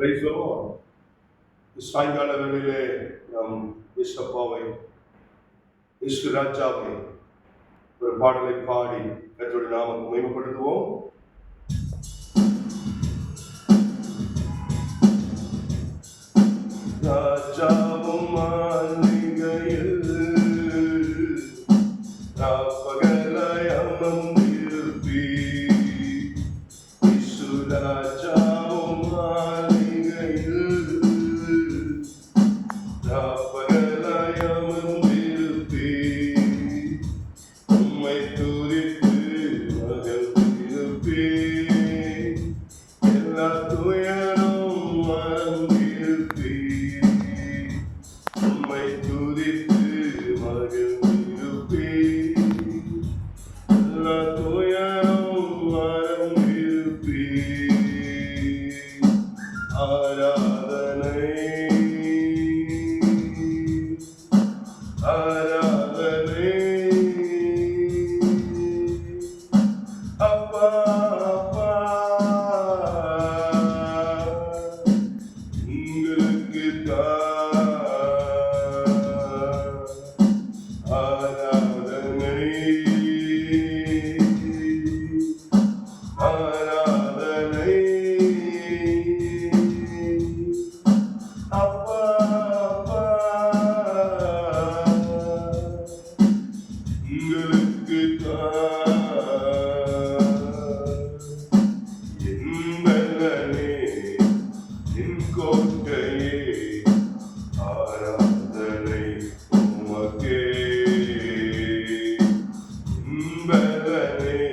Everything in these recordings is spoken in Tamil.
பிரைசோம் சாயங்கால வேளையிலே நாம் இஸ்வப்பாவை இஸ்வ ஒரு பாடலை பாடி கத்தோடு நாமக்கு மகிமைப்படுத்துவோம். good.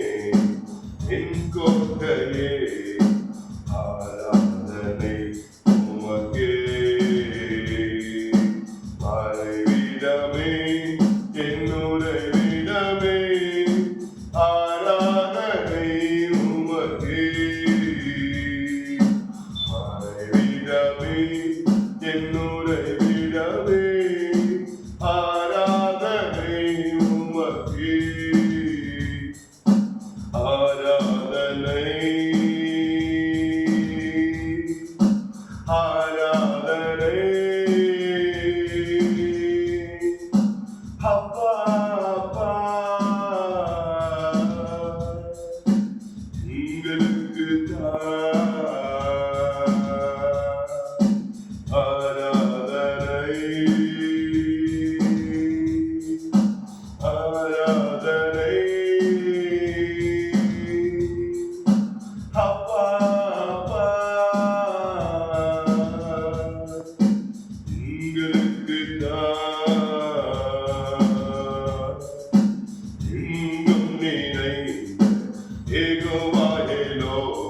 Elohim.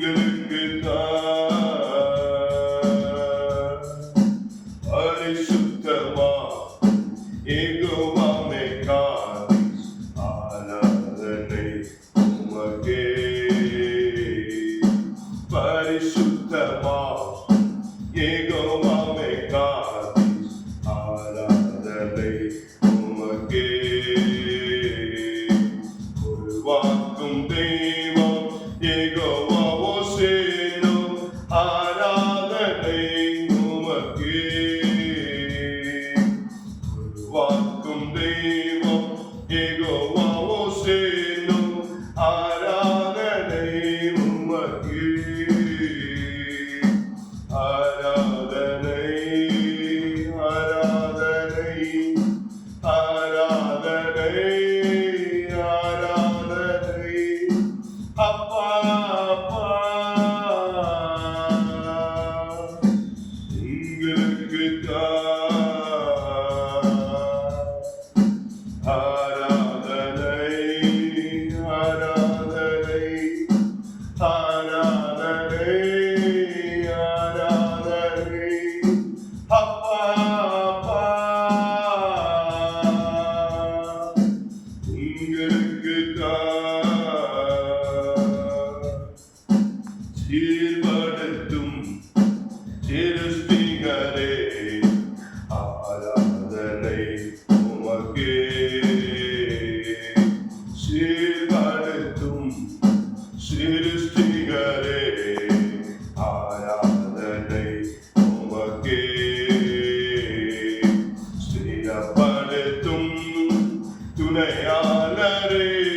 Gülü gül day. galerie.